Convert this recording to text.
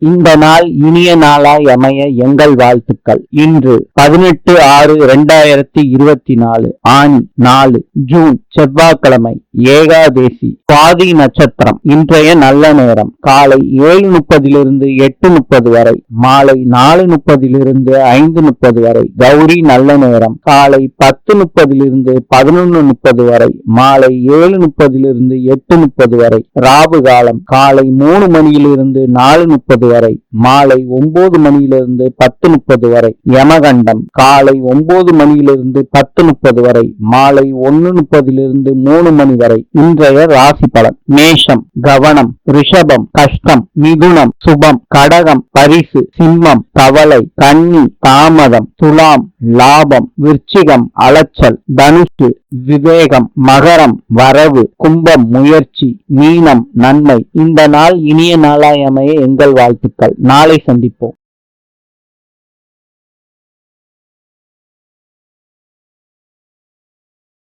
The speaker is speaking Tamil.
இந்த நாள் இனிய நாளாய் அமைய எங்கள் வாழ்த்துக்கள். இன்று பதினெட்டு ஆறு இரண்டாயிரத்தி இருபத்தி நாலு ஆணி நாலு ஜூன் செவ்வாய்க்கிழமை ஏகாதேசி பாதி நட்சத்திரம். இன்றைய நல்ல நேரம். காலை ஏழு முப்பதிலிருந்து எட்டு முப்பது வரை மாலை நாலு முப்பதிலிருந்து ஐந்து முப்பது வரை கௌரி நல்ல நேரம். காலை பத்து முப்பதிலிருந்து பதினொன்னு முப்பது வரை மாலை ஏழு முப்பதிலிருந்து எட்டு முப்பது வரை ராவு காலம். காலை மூணு மணியிலிருந்து நாலு முப்பது வரை மாலை ஒன்பது மணியிலிருந்து பத்து முப்பது வரை யமகண்டம் காலை ஒன்பது மணியிலிருந்து பத்து முப்பது வரை மாலை ஒன்னு முப்பதிலிருந்து மூணு மணி வரை இன்றைய ராசி பலன். மேஷம் கவனம் ரிஷபம் கஷ்டம் மிதுனம் சுபம் கடகம் பரிசு சிம்மம் கவலை கன்னி தாமதம் துலாம் லாபம் விருச்சிகம் அலைச்சல் தனுஷு விவேகம் மகரம் வரவு கும்பம் முயற்சி மீனம் நன்மை. இந்த நாள் இனிய நாளாய் அமைய எங்கள் வாழ்த்துக்கள். நாளை சந்திப்போம்.